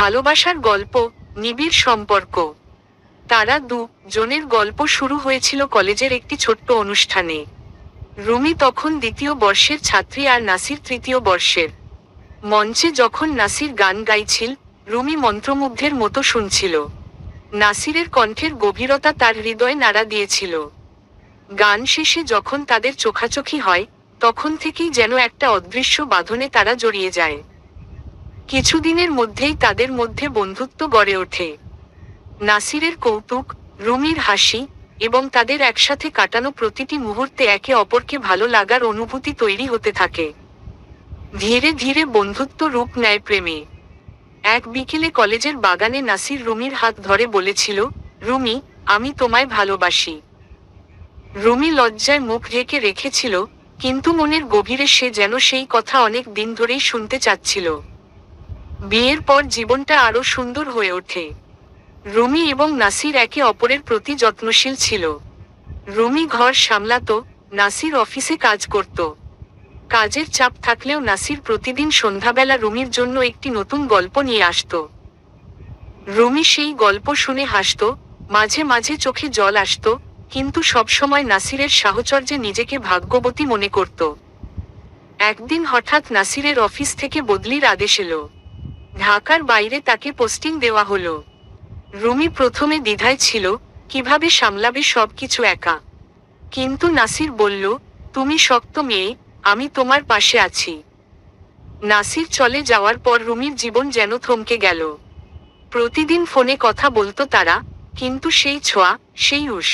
ভালোবাসার গল্প, নিবিড় সম্পর্ক। তারা দু জনের গল্প শুরু হয়েছিল কলেজের একটি ছোট্ট অনুষ্ঠানে। রুমি তখন দ্বিতীয় বর্ষের ছাত্রী আর নাসির তৃতীয় বর্ষের। মঞ্চে যখন নাসির গান গাইছিল, রুমি মন্ত্রমুগ্ধের মতো শুনছিল। নাসিরের কণ্ঠের গভীরতা তার হৃদয়ে নাড়া দিয়েছিল। গান শেষে যখন তাদের চোখাচোখি হয়, তখন থেকেই যেন একটা অদৃশ্য বাঁধনে তারা জড়িয়ে যায়। কিছুদিনের মধ্যেই তাদের মধ্যে বন্ধুত্ব গড়ে ওঠে। নাসিরের কৌতুক, রুমির হাসি এবং তাদের একসাথে কাটানো প্রতিটি মুহূর্তে একে অপরকে ভালো লাগার অনুভূতি তৈরি হতে থাকে। ধীরে ধীরে বন্ধুত্ব রূপ নেয় প্রেমে। এক বিকেলে কলেজের বাগানে নাসির রুমির হাত ধরে বলেছিল, রুমি, আমি তোমায় ভালোবাসি। রুমি লজ্জায় মুখ ঢেকে রেখেছিল, কিন্তু মনের গভীরে সে যেন সেই কথা অনেক দিন ধরেই শুনতে চাচ্ছিল। বিয়ের পর জীবনটা আরও সুন্দর হয়ে ওঠে। রুমি এবং নাসির একে অপরের প্রতি যত্নশীল ছিল। রুমি ঘর সামলাত, নাসির অফিসে কাজ করত। কাজের চাপ থাকলেও নাসির প্রতিদিন সন্ধ্যাবেলা রুমির জন্য একটি নতুন গল্প নিয়ে আসত। রুমি সেই গল্প শুনে হাসত, মাঝে মাঝে চোখে জল আসত, কিন্তু সবসময় নাসিরের সাহচর্যে নিজেকে ভাগ্যবতী মনে করত। একদিন হঠাৎ নাসিরের অফিস থেকে বদলির আদেশ এলো। ঢাকার বাইরে তাকে পোস্টিং দেওয়া হলো। রুমি প্রথমে দ্বিধায় ছিল, কীভাবে সামলাবে সবকিছু একা। কিন্তু নাসির বলল, তুমি শক্ত মেয়ে, আমি তোমার পাশে আছি। নাসির চলে যাওয়ার পর রুমির জীবন যেন থমকে গেল। প্রতিদিন ফোনে কথা বলতো তারা, কিন্তু সেই ছোঁয়া, সেই উস